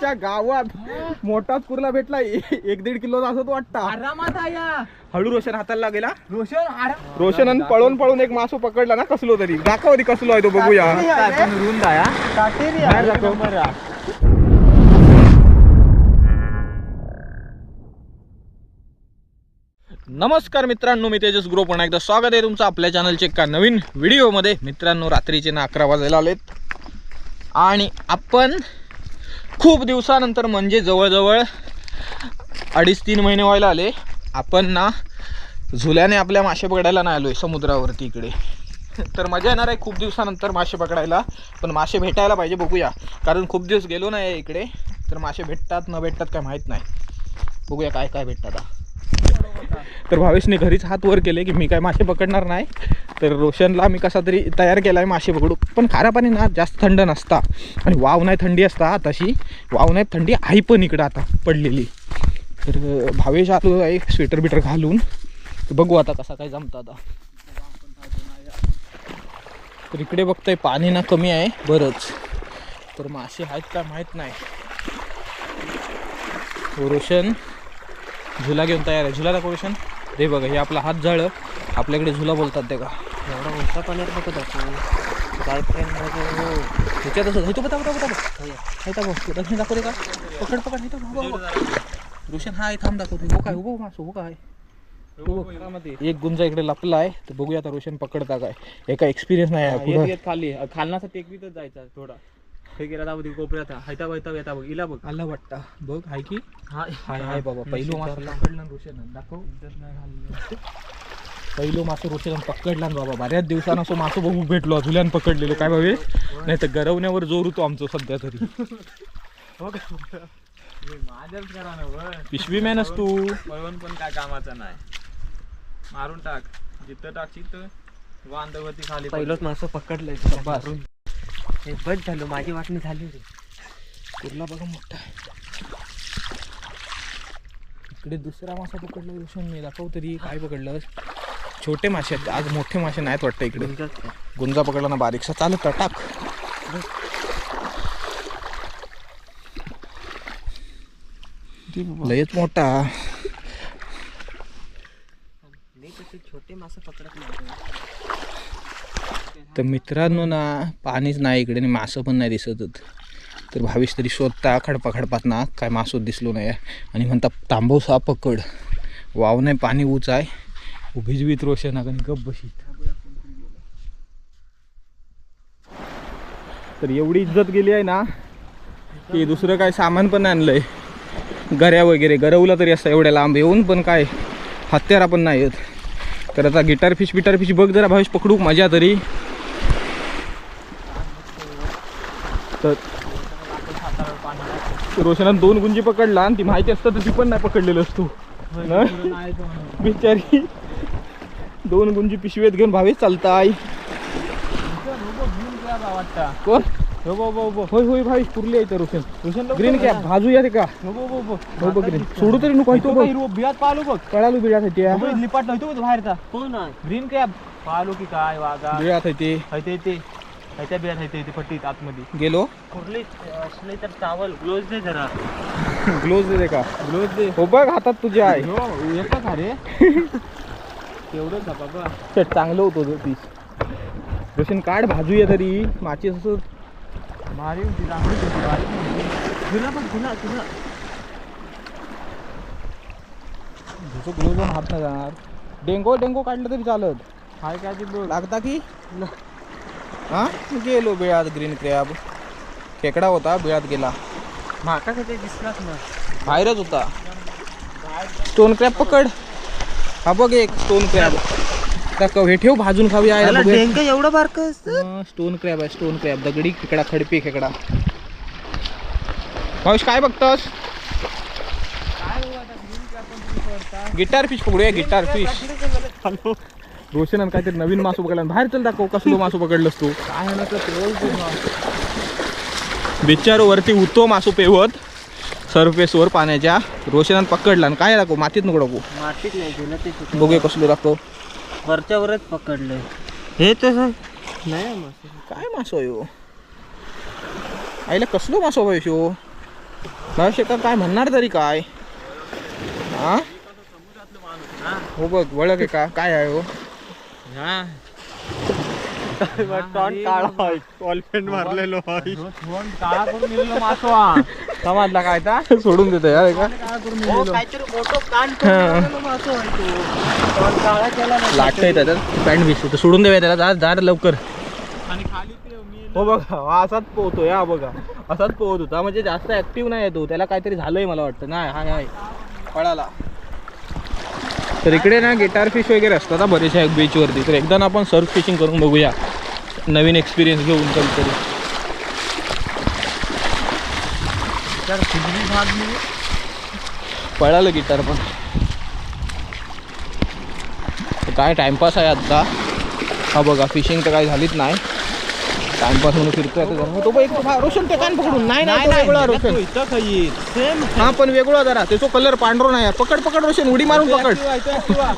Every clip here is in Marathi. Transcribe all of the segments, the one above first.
च्या गावात मोठाच कुर्ला भेटला. ए- एक दीड किलो असं तो वाटता. आरामात आहे या. हळू रोशन हाताला गेला रोशन आराम. रोशन पळून पळून एक मासू पकडला ना कसलो तरी. दाखव तरी कसलो आहे तो बघूया. रुंद आहे बाहेर दाखव. नमस्कार मित्रांनो मी तेजस ग्रो पुन्हा एकदा स्वागत आहे तुमचं आपल्या चॅनलच्या एका नवीन व्हिडिओमध्ये. मित्रांनो रात्रीचे ना अकरा वाजायला आलेत. आणि आपण खूप दिवसानंतर म्हणजे जवळजवळ अडीच तीन महिने व्हायला आले. आपण ना झुल्याने आपल्या मासे पकडायला नाही आलो आहे समुद्रावरती इकडे. तर मजा येणार आहे खूप दिवसानंतर मासे पकडायला. पण मासे भेटायला पाहिजे बघूया. कारण खूप दिवस गेलो नाही इकडे. तर मासे भेटतात न भेटतात काय माहीत नाही. बघूया काय काय भेटतात आता. तर भावेशने घरीच हात वर केले की मी काय मासे पकडणार नाही. तर रोशनला मी कसा तरी तयार केला आहे मासे पकडू. पण खारा पाणी ना जास्त थंड नसता. आणि वाव नाही थंडी असता तशी. वाव नाही थंडी आहे पण इकडं आता पडलेली. तर भावेश आलो आहे स्वेटर बिटर घालून. बघू आता कसा काय जमतं आता. तर इकडे बघतोय पाणी ना कमी आहे बरंच. तर मासे आहेत का माहीत नाही. हो, रोशन. झुला घेऊन तयार आहे. झुला दाखव रोशन? रे बघा हे आपला हात जाळं. आपल्याकडे झुला बोलतात ते का? एवढा मोठा पाण्यात बघत गार्लफ्रेंड ह्याच्यात असं तो बता बता बता. बघ दाखव. रे का? पकड पकड. हे तर बघ, बघ, बघ. रोशन हा आहे थांब दाखवतो. हो काय हो मासू हो काय? हो बघ. एक गुंजा इकडे लपला आहे. तर बघूया आता रोशन पकडता काय. एका एक्सपिरियन्स नाही. खाली खालनाचा टेकडीतच जायचा थोडा. हे गेला दाबा कोपऱ्यात हैता बैता येता बघ. इला बघ. आला वाटता. बघ हाय की? हाय. हाय हाय बाबा. पहिलो मासू पकडला रोशन. दाखव. पहिलो मासू रोशन पकडला ना बाबा. बऱ्याच दिवसानं असं मासू बघू भेटलो झुल्यान पकडलेलो. काय भावे? नाही तर गरवण्यावर जोर होतो आमचं सध्या तरी. माझ्याच करा ना बघ पिशवी मॅनस तू. पळवून पण काय कामाचा नाही. मारून टाक. जिथं टाकशील तर वांदवरती खाली पहिलंच मासं पकडलंय. हे बस झालं माझी वाटणी झाली रे कुर्ला बघा मोठा. इकडे दुसरा मासा पकडला रोशन मी दाखव तरी काय पकडलं. छोटे मासे आहेत आज मोठे मासे नाहीत वाटतं इकडे. गुंजा पकडला ना बारीकसा. चालत टाक. लयच मोठा. छोटे मासे पकडत नाही. तर मित्रांनो ना पाणीच नाही इकडे आणि मासं पण नाही दिसतच तर भावीस तरी शोधता खडपा खडपात ना काय मासो दिसलो नाही. आणि म्हणता तांबवसा पकड. वाव नाही पाणी उच आहे. उभीच बीत रोशन आणि गप बशीत तर एवढी इज्जत गेली आहे ना की दुसरं काय सामान पण आणलंय. गऱ्या वगैरे गरवला तरी असतं एवढ्या लांब येऊन पण काय हत्यारा पण नाही आहेत. तर आता गिटार फिश बिटार फिश बघ जरा भावेश पकडू मजा तरी. तर रोशनात दोन गुंजी पकडला आणि ती माहिती असतं तर ती पण नाही पकडलेलं असतो. ना? बिचारी. दोन गुंजी पिशवेत घेऊन भावेश चालताय. कोण? हो बो बो बो होय होय भावेश पुरली आहे रोशन. रोशन ग्रीन कॅप भाजू या ते का हो बो बो बो हो बघ ग्रीन. सोडू तरी नको तो बघ. बियात पाहलो बघ. कळालो बिळात आहे हो, लिपाट नव्हतो बघ बाहेरचा कोण आहे ग्रीन कॅप. पाहलो की काय वागा. बिळात आहे ते. हैते ते हैत्या बियात ते पट्टीत आतमध्ये. गेलो. कुठली असले तर चावल ग्लोज दे जरा. ग्लोव्ज दे का? ग्लोज दे. हो बघ हातात तुझे आहे. हो एकच अरे तेवढंच बाबा. चांगलं होतं ते पीस रोशन काढ भाजूया तरी. माची असं भारी होती चांगली होती भारी. तुला बघ तुला तुला झुचो ग्लोव्ह हात नाही जाणार डेंगो डेंगो काढलं तरी चालत हाय काय ते लागता की हा गेलो बिळात ग्रीन क्रॅब खेकडा होता बिळात गेला माका कधी दिसलाच ना बाहेरच होता स्टोन क्रॅब पकड हा बघ एक स्टोन क्रॅब दाखव हे ठेव भाजून खावी आहे डेंग एवढं बारक स्टोन क्रॅब आहे स्टोन क्रॅब दगडी खेकडा खडपी खेकडा. भाऊश काय बघतोस? गिटार फिश पकडूया गिटार फिश रोशन काहीतरी नवीन मासू पकडला. बाहेर चल दाखव कसलो मासू पकडलंस तू. काय बिचार वरती उतो मासू पेवत. सरफेसवर पाण्याच्या. रोशनात पकडला आणि काय दाखव मातीत नको टाकू. मातीत बघूया कसलो दाखव. वरच्या वरच पकडलंय. हे तसं नाही मासे. काय मासो यो आईला कसलो मासो पाहिजे भाऊ शेखर काय म्हणणार तरी काय? हा? हो बघ ओळख आहे का? काय आहे हो. मारलेलो काळा करून गेलेलो मासो हा. समजला काय ता सोडून देतो यार का हो, काहीतरी मोठं कान हा. काळा केला नाही. लाट त्याच्यात. पॅन्ट भिजतो सोडून देऊया त्याला. जा लवकर. आणि खाली हो बघा. हा असाच पोहतो हा बघा. असाच पोहत होता. म्हणजे जास्त ऍक्टिव्ह नाही येतो त्याला काहीतरी झालंय मला वाटतं. नाही हाय हाय. पळाला. तर इकडे ना गिटार फिश वगैरे असतात हा बरेचशा बीचवरती तर एकदा ना आपण सर्फ फिशिंग करून बघूया. नवीन एक्सपिरियन्स घेऊन कधीतरी भाग मी पळालं गिटार पण. काय टाइमपास आहे आत्ता? हा बघा फिशिंग तर काही झालीच नाही. टाइमपास म्हणून फिरतोय आता. तो एक रोशन ते कान पकडून. नाही नाही तो वेगळा रोशन. सेम हा पण वेगळा जरा. त्याचा कलर पांढरा नाही. पकड पकड रोशन उडी मारून पकड.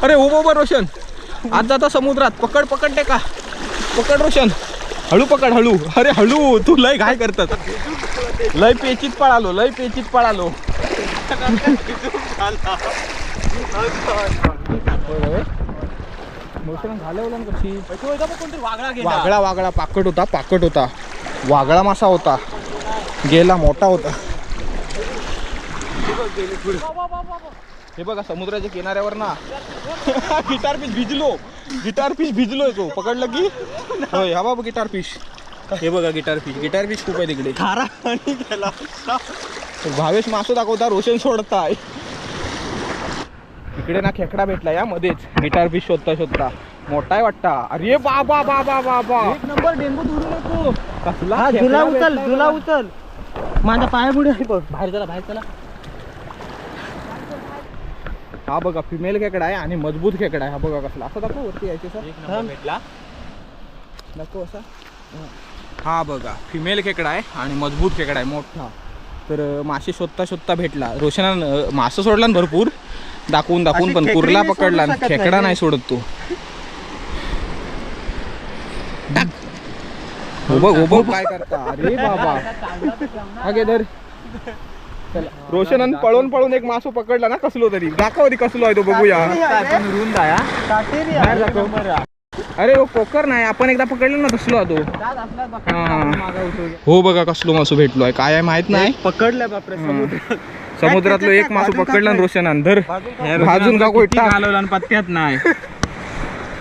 अरे उभं उभं रोशन. आज जाता समुद्रात. पकड पकड ते का पकड रोशन. हळू पकड हळू. अरे हळू. तू लय घाय करतात लय पेचीत पळालो लय पेचीत पळालो. घालवलं कशी? वागळा गेला? वागळा वागळा. पाकट होता पाकट होता. वागळा मासा होता. गेला मोठा होता. हे बघा समुद्राच्या किनाऱ्यावर ना. गिटार फिश भिजलो. गिटार फिश भिजलोय तो. पकडलं की? होय हा बाबा गिटार फिश हे बघा गिटार फिश गिटार फिश खूप आहे तिकडे. खारा आणि गेला भावेश मासो दाखवता रोशन सोडताय. इकडे ना खेकडा भेटला या मध्येच. गिटार फिश शोधता शोधता. मोठा आहे वाटता. अरे बाबा बाबा बाबा एक नंबर डेंगू धरू नको. कसला झुला उचल झुला. उचल. माझा पाय बुडी बाहेर चला बाहेर चला. हा बघा फिमेल खेकडा आहे आणि मजबूत खेकडा आहे. हा बघा कसला. असं दाखव वरती यायचे सर भेटला. दाखव असा. हा बघा फिमेल खेकडा आहे आणि मजबूत खेकडा आहे मोठा. तर मासे शोधता शोधता भेटला. रोशनानं मासं सोडला ना भरपूर. दाखवून दाखवून पण कुर्ला पकडला खेकडा नाही. सोडत तो. हो बघ काय करता? अरे बाबा. हा चला. रोशनन पळून पळून एक मासू पकडला ना कसलो तरी. दाखव कसलो आहे तो बघूया. पण रुंद आहे हा. अरे हो कोकर नाही. आपण एकदा पकडलं ना तसलो आहे तो. हा. हो. बघा कसलो मासू भेटलो आहे. काय आहे माहीत नाही. पकडलं बापरे. समुद्रातलं एक मासू पकडलं ना रोशनान धर. ह्या भाजून का कोयटा? घालवलं आणि पत्त्यात नाही.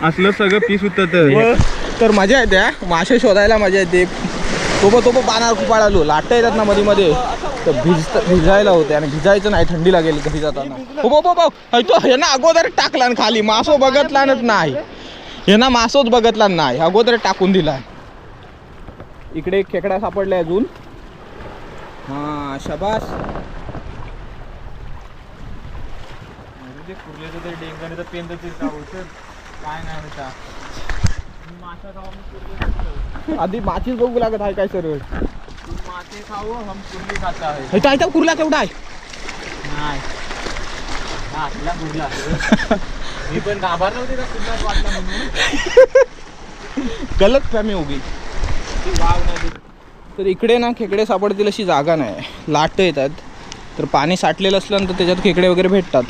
असलं सगळं पीस होत तर मजा येते हा. मासे शोधायला मजा येते. तो तो पानावर खूप आलो लाटा येतात ना मध्ये मध्ये तर भिजत भिजायला होते आणि भिजायचं नाही थंडी लागेल घरी जाताना. हो, हो, हो, हो. बाबा भाऊ तो हे ना अगोदर टाकला ना खाली मासो बघतलानच नाही. हे ना मासोच बघतला नाही अगोदर टाकून दिला. इकडे खेकडा सापडलाय अजून. हा शबास. कुर्ल्याचं तरी डेंगाने तर पेन तर चिरकावं काय नाही होता आधी माचीच बघू लागत आहे काय सरळ. मासे खाऊ हम कुर्ली खाता है हे काय कुर्ला केवढा आहे? नाही. हा, असला कुर्ला मी पण घाबर नव्हते का कुर्लाच वाटला म्हणून. गलत फॅमी होगी ती वाघ नाही तर इकडे ना खेकडे सापडतील अशी जागा नाही. लाट येतात. तर पाणी साठलेलं असल्यानंतर त्याच्यात खेकडे वगैरे भेटतात.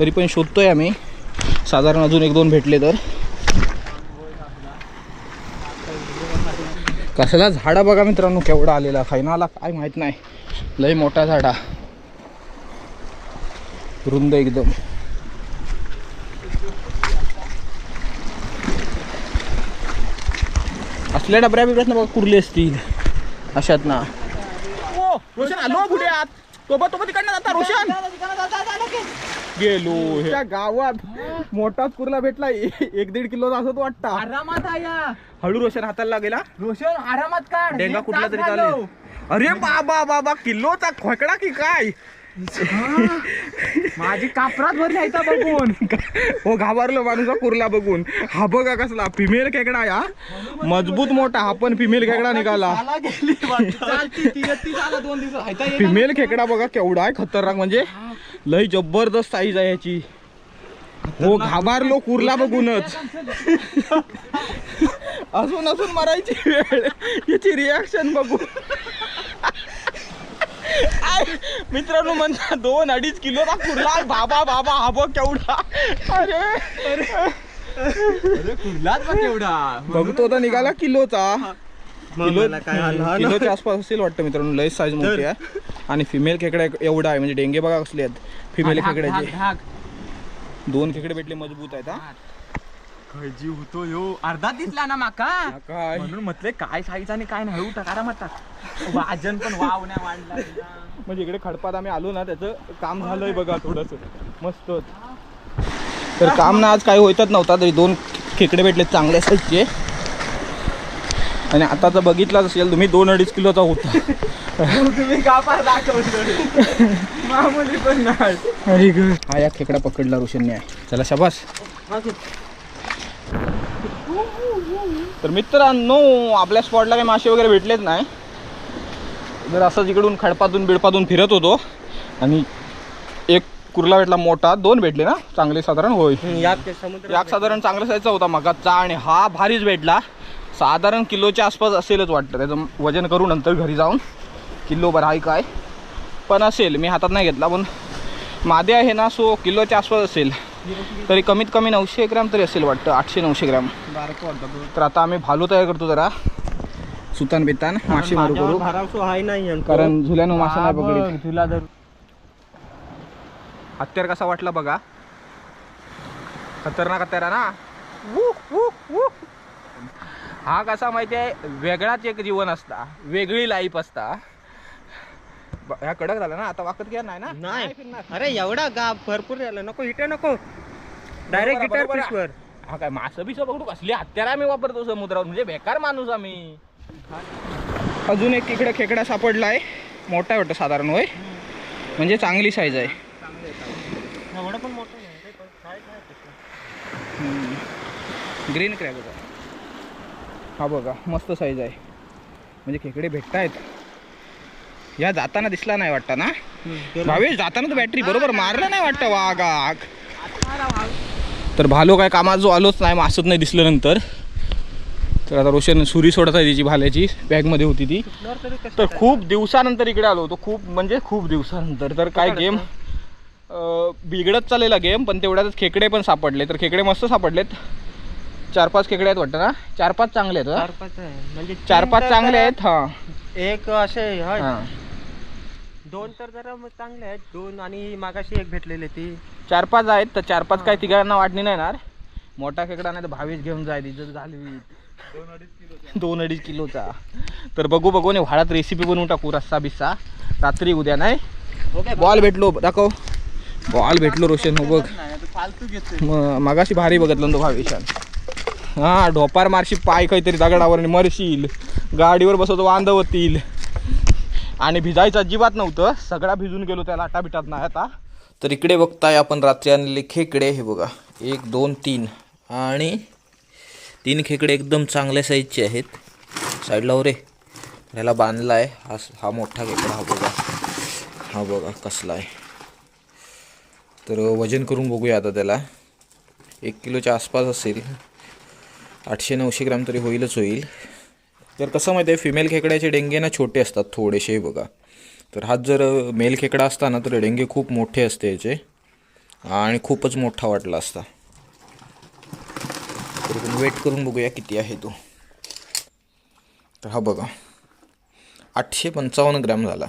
तरी पण शोधतोय आम्ही. साधारण अजून एक दोन भेटले तर. कसला झाडा बघा मित्रांनो केवढा आलेला खायनाला काय माहीत नाही लय मोठा झाडा रुंद एकदम असल्या डबऱ्या बिबऱ्यात बघा कुरली असतील अशात ना ओ रोशन आलो आत तो बघ तो तिकडनं जाता रोशन गेलो गावात मोठाच कुर्ला भेटला. ए- एक दीड किलो असं वाटता. आरामात आया हळू रोशन हाताला गेला रोशन आरामात काढ. डेंगा कुठला तरी. चालेल. अरे बाबा बाबा किलोचा खोकडा की काय? माझी कापरात भरली आहे इथं बघून. हो घाबरलो माणूस हा कुर्ला बघून. हा बघा कसला फिमेल खेकडा या मजबूत मोठा हा पण फिमेल खेकडा निघाला. चालती ती ती झाला दोन दिवस. हायता ये ना. फिमेल खेकडा बघा केवढा आहे खतरनाक. म्हणजे लय जबरदस्त साईज आहे याची. हो घाबरलो कुर्ला बघूनच. अजून अजून मारायची वेळ. याची रिॲक्शन बघू. मित्रांनो म्हणता दोन अडीच किलोचा कुर्ला. बाबा बाबा हा बघ केवढा. अरे. अरे कुर्लाच बघ एवढा बघतो तर निघाला किलोचा. किलो मला काय आलं ना? किलोच्या आसपास असेल वाटतं मित्रांनो लय साईज मोठी आहे. आणि फिमेल खेकडा एक- एवढा आहे म्हणजे डेंगे बघा कसले आहेत. फिमेल खेकड्याचे. दोन खेकडे भेटले मजबूत आहेत हा. जीव होतो यो. अर्धा दिसला ना माका. काय? म्हणून म्हटले काय साईज आणि काय नाही टाकारा म्हणतात वाजन पण वाव नाही वाढला म्हणजे इकडे खडपात आम्ही आलो ना त्याचं काम झालंय बघा थोडस. मस्त. तर काम ना आज काही होतच नव्हता तरी दोन खेकडे भेटले चांगल्या साईजचे आणि आता तर बघितलाच असेल तुम्ही दोन अडीच किलोचा होता. तुम्ही मामुली पण नाही हा या खेकडा पकडला रोशनने आहे. चला शाबास. तर मित्रांनो आपल्या स्पॉटला काही मासे वगैरे भेटलेच नाही. जर असंच इकडून खडपातून बिडपातून फिरत होतो. आणि एक कुर्ला भेटला मोठा दोन भेटले ना? चांगले साधारण होय. याक साधारण चांगल्या साईजचा होता मगाचा आणि हा भारीच भेटला. साधारण किलोच्या आसपास असेलच वाटतं. त्याचं वजन करू नंतर घरी जाऊन. किलो बरं आहे काय? पण असेल मी हातात नाही घेतला पण मादे आहे ना सो किलोच्या आसपास असेल. तरी कमीत कमी नऊशे ग्रॅम तरी असेल वाटतं आठशे नऊशे ग्रॅम. तर आता आम्ही भालो तयार करतो जरा. सुतान बेतान मासे मारू करू. नाही. कारण झुल्यानं मासा नाही पकडली जर हत्यार कसा वाटला बघा. खतरनाक हत्यार आहे ना. हा कसा माहिती आहे? वेगळाच एक जीवन असता. वेगळी लाईफ असता. ह्या कडक झाला ना आता वाकत घ्या नाही ना? नाही. फिरणार. अरे एवढा गा भरपूर झालं नको इथे नको. डायरेक्ट गिटार बरोबर. पिसवर हा काय मासं बिसं पकडू कसली हत्यार आम्ही वापरतो समुद्रावर. म्हणजे बेकार माणूस आम्ही. अजून एक इकडे खेकडा सापडलाय. मोठा आहे वाटतं साधारण होय? म्हणजे चांगली साईज आहे. एवढं पण मोठं आहे. ग्रीन क्रॅब होता. हा बघा मस्त साईज आहे. म्हणजे खेकडे भेटतायत. या जाताना दिसला नाही वाटतं ना? भावेश जाताना तर बॅटरी बरोबर? मारलं नाही वाटतं वाघाक. तर भालो काय कामात जो आलोच नाही मासत नाही दिसलं नंतर. तर आता रोशन सुरी सोडत आहे तिची भाल्याची बॅगमध्ये होती ती. तरी खूप दिवसानंतर इकडे आलो होतो. खूप म्हणजे खूप दिवसानंतर. तर काय गेम बिघडत चाललेला गेम पण तेवढ्यातच खेकडे पण सापडले. तर खेकडे मस्त सापडलेत. चार पाच खेकडे आहेत वाटतं ना? चार पाच चांगले आहेत चार? पाच म्हणजे चार पाच चांगले आहेत हा. एक असे. दोन तर जरा मग चांगले आहेत. दोन आणि मागाशी एक भेटलेली ती. चार पाच आहेत तर चार पाच काय तिघांना वाटणी नाही येणार. मोठा खेकडा नाही तर भावीच घेऊन जाय तिथं झाली दोन अडीच किलोचा. तर बघू बघू ने व्हाळात रेसिपी बनवून टाकू रस्सा बिस्सा रात्री उद्या नाही? बॉल भेटलो दाखव. बॉल भेटलो रोशन हो बघ. फालतू घेतोय. म- मगाशी भारी बघितलं तो भावेशान. हा ढोपार मारशी पाय काहीतरी दगडावर आणि मरशील. गाडीवर बसवतो वांदवतील आणि भिजायचं अजिबात नव्हतं. सगळा भिजून गेलो त्या लाटा बिटात नाही आता. तर इकडे बघताय आपण रात्री आणलेले खेकडे हे बघा. एक दोन तीन. आणि तीन खेकडे एकदम चांगल्या साईजचे आहेत. साईडला हो रे. ह्याला बांधला आहे हा हा मोठा खेकडा हा बघा. हा बघा कसला आहे. तर वजन करून बघूया आता त्याला. एक किलोच्या आसपास असेल. आठशे नऊशे ग्राम तरी होईलच होईल. तर कसं माहिती आहे फिमेल खेकड्याचे डेंगे ना छोटे असतात थोडेसे बघा. तर हाच जर मेल खेकडा असता ना तर डेंगे खूप मोठे असते याचे. आणि खूपच मोठा वाटला असता. तर वेट करून बघूया किती आहे तो. तर हा बघा. आठशे पंचावन्न ग्रॅम झाला.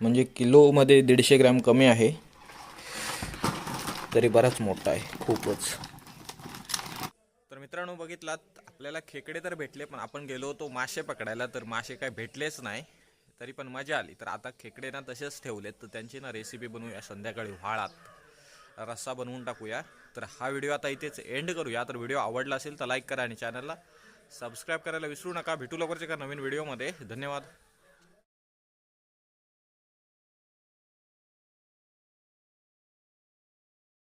म्हणजे किलोमध्ये दीडशे ग्रॅम कमी आहे. तरी बराच मोठा आहे खूपच. मित्रांनो बघितलात आपल्याला खेकडे तर भेटले पण आपण गेलो होतो मासे पकडायला तर मासे काय भेटलेच नाही तरी पण मजा आली. तर आता खेकडे ना तसेच ठेवलेत तर त्यांची ना रेसिपी बनवूया संध्याकाळी व्हाळात रस्सा बनवून टाकूया. तर हा व्हिडिओ आता इथेच एंड करूया. तर व्हिडिओ आवडला असेल तर लाईक करा आणि चॅनलला सबस्क्राईब करायला विसरू नका. भेटू लवकरच्या एका नवीन व्हिडिओमध्ये धन्यवाद.